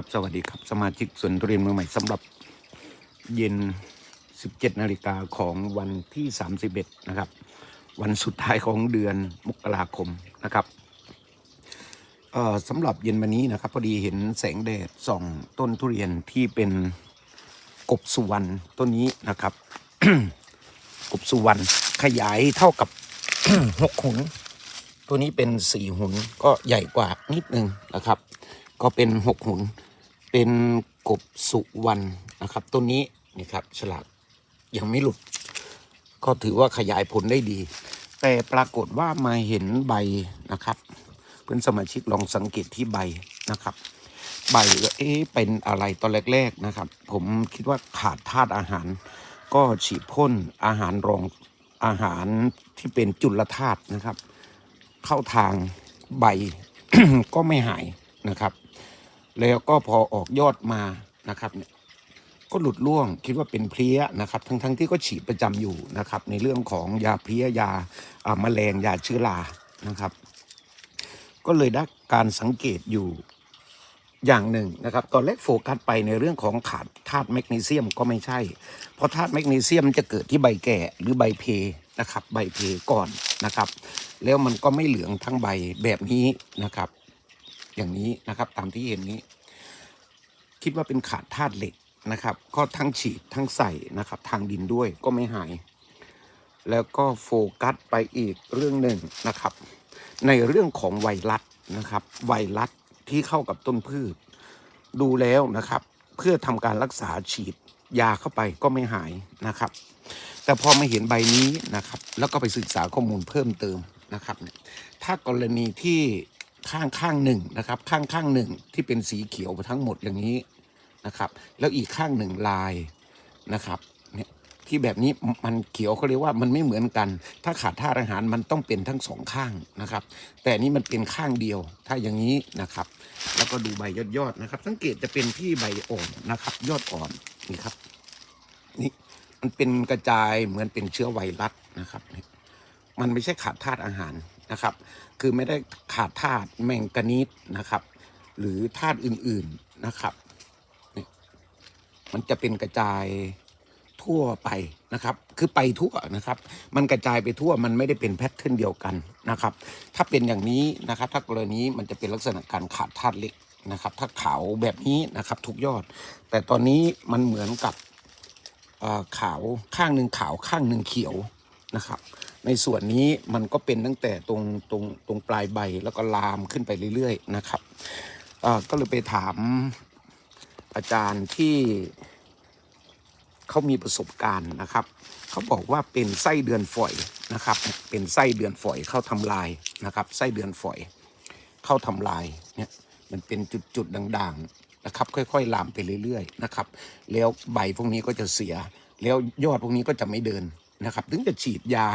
ครับสวัสดีครับสมาชิกสวนทุเรียนมือใหม่สำหรับเย็น 17 นาฬิกาของวันที่ 31 นะครับ วันสุดท้ายของเดือนมกราคมนะครับเอ่อสำหรับเย็นวันนี้นะครับพอดีเห็นแสงแดดส่องต้นทุเรียนที่เป็นกบสุวรรณต้นนี้นะครับ กบสุวรรณขยายเท่ากับหกหุนตัวนี้เป็นสี่หุนก็ใหญ่กว่านิดนึงนะครับ ก็เป็นหกหุน เป็นกบสุวรรณนะครับ ต้นนี้นี่ครับฉลากยังไม่หลุด ก็ถือว่าขยายผลได้ดี แต่ปรากฏว่ามาเห็นใบนะครับ เพื่อนสมาชิกลองสังเกตที่ใบนะครับ ใบก็เอ๊ะเป็นอะไรตอนแรก ๆนะครับ ผมคิดว่าขาดธาตุอาหาร ก็ฉีดพ่นอาหารรองอาหารที่เป็นจุลธาตุนะครับ เข้าทางใบก็ไม่หายนะครับ แล้วก็พอออกยอดมานะครับเนี่ยก็หลุดร่วงคิดว่าเป็นเพลี้ยนะครับ ทั้งๆทที่ก็ฉีดประจำอยู่นะครับ ในเรื่องของยาเพลี้ยยาอ่าแมลงยาเชื้อรานะครับ ก็เลยได้การสังเกตอยู่อย่างหนึ่งนะครับ ตอนแรกโฟกัสไปในเรื่องของขาดธาตุแมกนีเซียมก็ไม่ใช่ เพราะธาตุแมกนีเซียมจะเกิดที่ใบแก่หรือใบเพนะครับ ใบเพก่อนนะครับ แล้วมันก็ไม่เหลืองทั้งใบแบบนี้นะครับ อย่างนี้นะครับ ตามที่เห็นนี้ คิดว่าเป็นขาดธาตุเหล็กนะครับ ก็ทั้งฉีดทั้งใส่นะครับ ทางดินด้วยก็ไม่หาย แล้วก็โฟกัสไปอีกเรื่องหนึ่งนะครับ ในเรื่องของไวรัสนะครับ ไวรัสที่เข้ากับต้นพืช ดูแล้วนะครับ เพื่อทำการรักษาฉีดยาเข้าไปก็ไม่หายนะครับ แต่พอมาเห็นใบนี้นะครับ แล้วก็ไปศึกษาข้อมูลเพิ่มเติมนะครับ ถ้ากรณีที่ ข้างข้างหนึ่งนะครับ ข้างข้างหนึ่งที่เป็นสีเขียวทั้งหมดอย่างนี้นะครับ แล้วอีกข้างหนึ่งลายนะครับเนี่ยที่แบบนี้มันเขียวเขาเรียกว่ามันไม่เหมือนกัน ถ้าขาดธาตุอาหารมันต้องเป็นทั้งสองข้างนะครับ แต่นี้มันเป็นข้างเดียวถ้าอย่างนี้นะครับ แล้วก็ดูใบยอดยอดๆนะครับ สังเกตจะเป็นที่ใบอ่อนนะครับ ยอดอ่อนนี่ครับนี่มันเป็นกระจายเหมือนเป็นเชื้อไวรัสนะครับ มันไม่ใช่ขาดธาตุอาหาร นะครับ คือไม่ได้ขาดธาตุแมงกานีสนะครับ หรือธาตุอื่นๆนะครับ มันจะเป็นกระจายทั่วไปนะครับ คือไปทั่วนะครับ มันกระจายไปทั่วมันไม่ได้เป็นแพทเทิร์นเดียวกันนะครับ ถ้าเป็นอย่างนี้นะครับ ถ้ากรณีมันจะเป็นลักษณะการขาดธาตุเหล็กนะครับ ถ้าขาวแบบนี้นะครับทุกยอด แต่ตอนนี้มันเหมือนกับขาวข้างหนึ่งขาวข้างหนึ่งเขียวนะครับ ในส่วนนี้มันก็เป็นตั้งแต่ตรงตรงตรงปลายใบแล้วก็ลามขึ้นไปเรื่อยๆนะครับก็เลยไปถามอาจารย์ที่เขามีประสบการณ์นะครับ เขาบอกว่าเป็นไส้เดือนฝอยนะครับ เป็นไส้เดือนฝอยเข้าทำลายนะครับ ไส้เดือนฝอยเข้าทำลายเนี่ยมันเป็นจุดๆด่างๆนะครับ ค่อยๆลามไปเรื่อยๆนะครับ แล้วใบพวกนี้ก็จะเสีย แล้วยอดพวกนี้ก็จะไม่เดิน นะครับ ถึงจะฉีดยา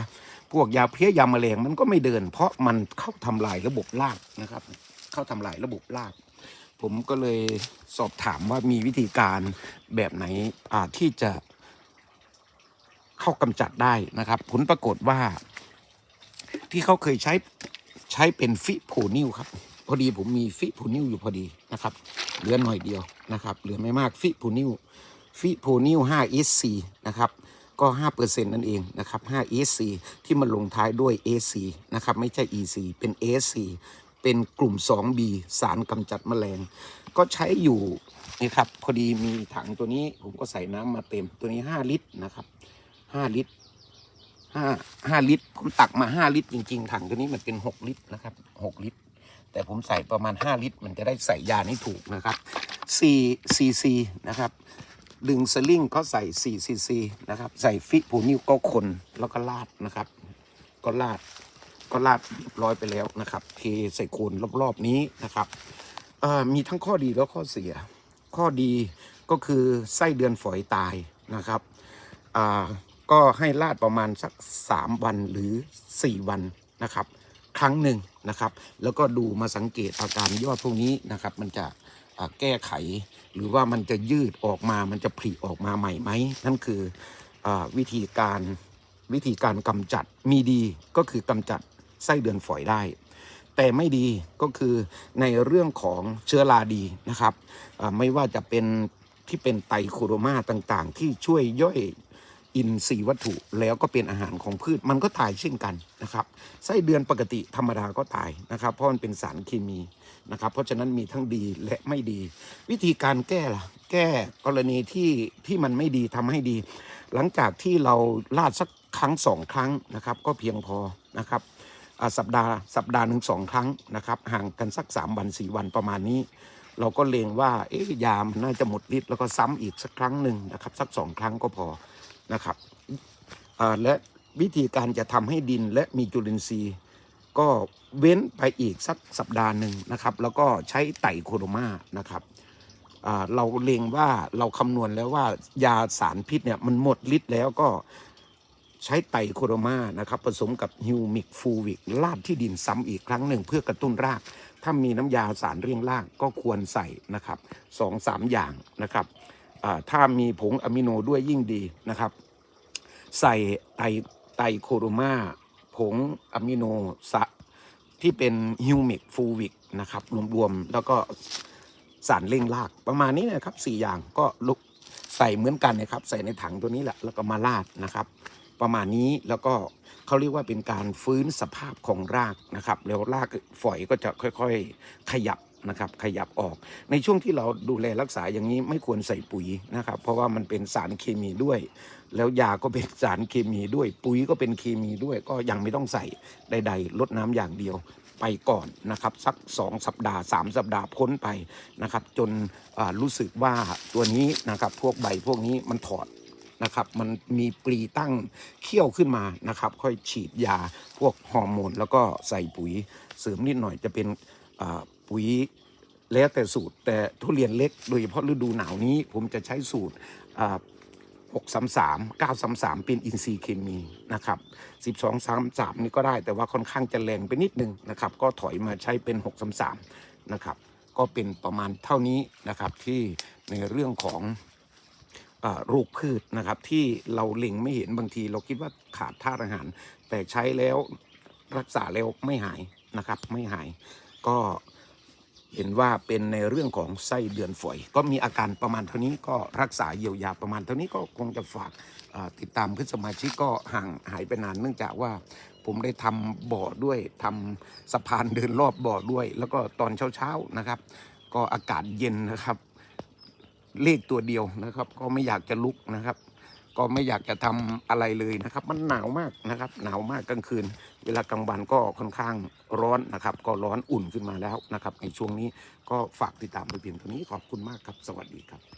พวกยาเพี้ยยาแมลงมันก็ไม่เดิน เพราะมันเข้าทำลายระบบรากนะครับ เข้าทำลายระบบราก ผมก็เลยสอบถามว่ามีวิธีการแบบไหนที่จะเข้ากำจัดได้นะครับ ผลปรากฏว่า ที่เขาเคยใช้ใช้เป็นฟิโพนิวครับ พอดีผมมีฟิโพนิวอยู่พอดีนะครับเหลือหน่อยเดียวนะครับเหลือไม่มากฟิโพนิวฟิโพนิว5 SC นะครับ ก็5เปอร์เซ็นต์นั่นเองนะครับ5 SC ที่มันลงท้ายด้วย AC นะครับไม่ใช่ EC เป็น AC เป็นกลุ่ม 2B สารกำจัดแมลง ก็ใช้อยู่นี่ครับพอดีมีถังตัวนี้ผมก็ใส่น้ำมาเต็มตัวนี้ 5 ลิตรนะครับ 5 ลิตรห้าห้าลิตร ผมตักมาห้าลิตร จริง ๆ ถังตัวนี้มันเป็นหกลิตรนะครับหกลิตร แต่ผมใส่ประมาณห้าลิตร มันจะได้ใส่ยานี้ถูกนะครับสี่ซีซีนะครับ ดึงสลิงก็ใส่สี่ซีซีนะครับ ใส่ฟิผูนิวก็คนแล้วก็ลาดนะครับ ก็ลาดก็ลาดเรียบร้อยไปแล้วนะครับเทใส่โคนรอบๆนี้นะครับมีทั้งข้อดีและข้อเสีย ข้อดีก็คือไส้เดือนฝอยตายนะครับก็ให้ลาดประมาณสัก 3 วันหรือ 4 วันนะครับ ครั้งหนึ่งนะครับ แล้วก็ดูมาสังเกตอาการยอดพวกนี้นะครับ มันจะ แก้ไข หรือว่ามันจะยืดออกมา มันจะผลิออกมาใหม่ไหมนั่นคืออวิธีการวิธีการกำจัดมีดีก็คือกำจัดไส้เดือนฝอยได้ แต่ไม่ดีก็คือในเรื่องของเชื้อราดีนะครับไม่ว่าจะเป็นที่เป็นไตโคโรมาต่างๆ ที่ช่วยย่อย อินทรีย์วัตถุแล้วก็เป็นอาหารของพืชมันก็ตายเช่นกันนะครับไส้เดือนปกติธรรมดาก็ตายนะครับ เพราะมันเป็นสารเคมีนะครับ เพราะฉะนั้นมีทั้งดีและไม่ดี วิธีการแก้ล่ะ แก้กรณีที่ที่มันไม่ดีทำให้ดี หลังจากที่เราลาดสักครั้งสองครั้งนะครับ ก็เพียงพอนะครับสัปดาห์สัปดาห์หนึ่งสองครั้งนะครับ ห่างกันสักสามวันสี่วันประมาณนี้ เราก็เลงว่าเอ๊ยามันน่าจะหมดฤทธิ์แล้วก็ซ้ำอีกสักครั้งหนึ่งนะครับ สักสองครั้งก็พอ นะครับและวิธีการจะทำให้ดินและมีจุลินทรีย์ ก็เว้นไปอีกสักสัปดาห์หนึ่งนะครับ แล้วก็ใช้ไตรโคโดมานะครับเราเลงว่าเราคำนวณแล้วว่ายาสารพิษเนี่ยมันหมดฤทธิ์แล้วก็ใช้ไตรโคโดมานะครับ ผสมกับฮิวมิกฟูวิกลาดที่ดินซ้ำอีกครั้งหนึ่งเพื่อกระตุ้นราก ถ้ามีน้ำยาสารเร่งรากก็ควรใส่นะครับสองสามอย่างนะครับ ถ้ามีผงอะมิโนด้วยยิ่งดีนะครับ ใส่ไตรไตโคโดมาผงอะมิโนสะที่เป็นฮิวมิกฟูวิกนะครับรวมๆ แล้วก็สารเร่งรากประมาณนี้นะครับสี่อย่างก็ลุกใส่เหมือนกันนะครับ ใส่ในถังตัวนี้แหละแล้วก็มาลาดนะครับ ประมาณนี้แล้วก็เขาเรียกว่าเป็นการฟื้นสภาพของรากนะครับ แล้วรากฝอยก็จะค่อยๆ ขยับ นะครับขยับออก ในช่วงที่เราดูแลรักษาอย่างนี้ไม่ควรใส่ปุ๋ยนะครับ เพราะว่ามันเป็นสารเคมีด้วย แล้วยาก็เป็นสารเคมีด้วย ปุ๋ยก็เป็นเคมีด้วย ก็ยังไม่ต้องใส่ใด ๆ ลดน้ำอย่างเดียวไปก่อนนะครับสัก 2 สัปดาห์ 3 สัปดาห์พ้นไปนะครับ จนรู้สึกว่าตัวนี้นะครับพวกใบพวกนี้มันถอดนะครับมันมีปลีตั้งเขี้ยวขึ้นมานะครับ ค่อยฉีดยาพวกฮอร์โมน แล้วก็ใส่ปุ๋ยเสริมนิดหน่อยจะเป็น ปุ๋ยแล้วแต่สูตร แต่ทุเรียนเล็กโดยเฉพาะฤดูหนาวนี้ ผมจะใช้สูตร6 3 3 9 3 3เป็นอินทรีย์เคมีนะครับ12 3 3นี่ก็ได้แต่ว่าค่อนข้างจะแรงไปนิดนึงนะครับ ก็ถอยมาใช้เป็น6 3 3นะครับ ก็เป็นประมาณเท่านี้นะครับที่ในเรื่องของอ่าโรคพืชนะครับ ที่เราเล็งไม่เห็นบางที เราคิดว่าขาดธาตุอาหาร แต่ใช้แล้วรักษาแล้วไม่หายนะครับ ไม่หายก็ เห็นว่าเป็นในเรื่องของไส้เดือนฝอย ก็มีอาการประมาณเท่านี้ก็รักษาเยียวยาประมาณเท่านี้ก็คงจะฝากติดตามเพื่อนสมาชิกก็ห่างหายไปนานเนื่องจากว่าผมได้ทำบ่อด้วยทำสะพานเดินรอบบ่อด้วย แล้วก็ตอนเช้าๆนะครับ ก็อากาศเย็นนะครับ เลขตัวเดียวนะครับ ก็ไม่อยากจะลุกนะครับ ก็ไม่อยากจะทำอะไรเลยนะครับ มันหนาวมากนะครับ หนาวมากกลางคืน เวลากลางวันก็ค่อนข้างร้อนนะครับ ก็ร้อนอุ่นขึ้นมาแล้วนะครับ ในช่วงนี้ก็ฝากติดตามไปเพียงเท่านี้ขอบคุณมากครับ สวัสดีครับ